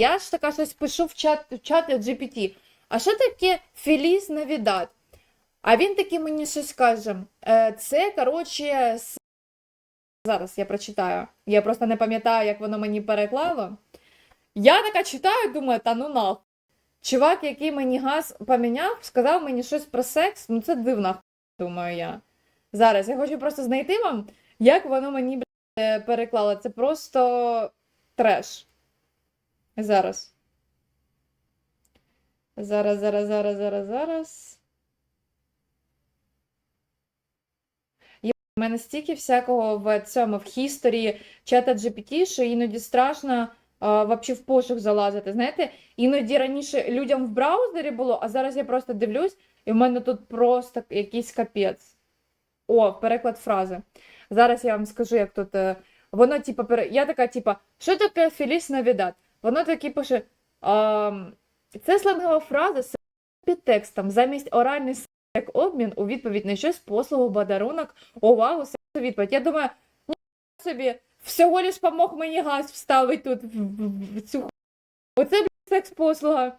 Я ж така щось пишу в чат, в чат GPT. А що таке Феліс Навідат? А він таки мені щось каже. Е, це, коротше, зараз я прочитаю. Я просто не пам'ятаю, як воно мені переклало. Я така читаю, думаю, та ну нахуй. Чувак, який мені газ поміняв, сказав мені щось про секс. Ну це дивно, думаю я. Зараз я хочу просто знайти вам, як воно мені переклало. Це просто треш. Зараз. Зараз, зараз, зараз, зараз, зараз. У мене стільки всякого в цьому в хісторії чата GPT, що іноді страшно а, вообще в пошук залазити. Знаєте, іноді раніше людям в браузері було, а зараз я просто дивлюсь, і в мене тут просто якийсь капець. О, переклад фрази. Зараз я вам скажу, як тут. е, Воно, пере... я така, типу, що таке Феліс Навідат? Воно таки пише. А, це сленгова фраза з підтекстом. Замість оральний секс як обмін у відповідь на щось, послугу, подарунок, увагу, сексу відповідь. Я думаю, ну собі, всього лиш помог мені газ вставити тут в, в, в цю Оце блядь, секс-послуга.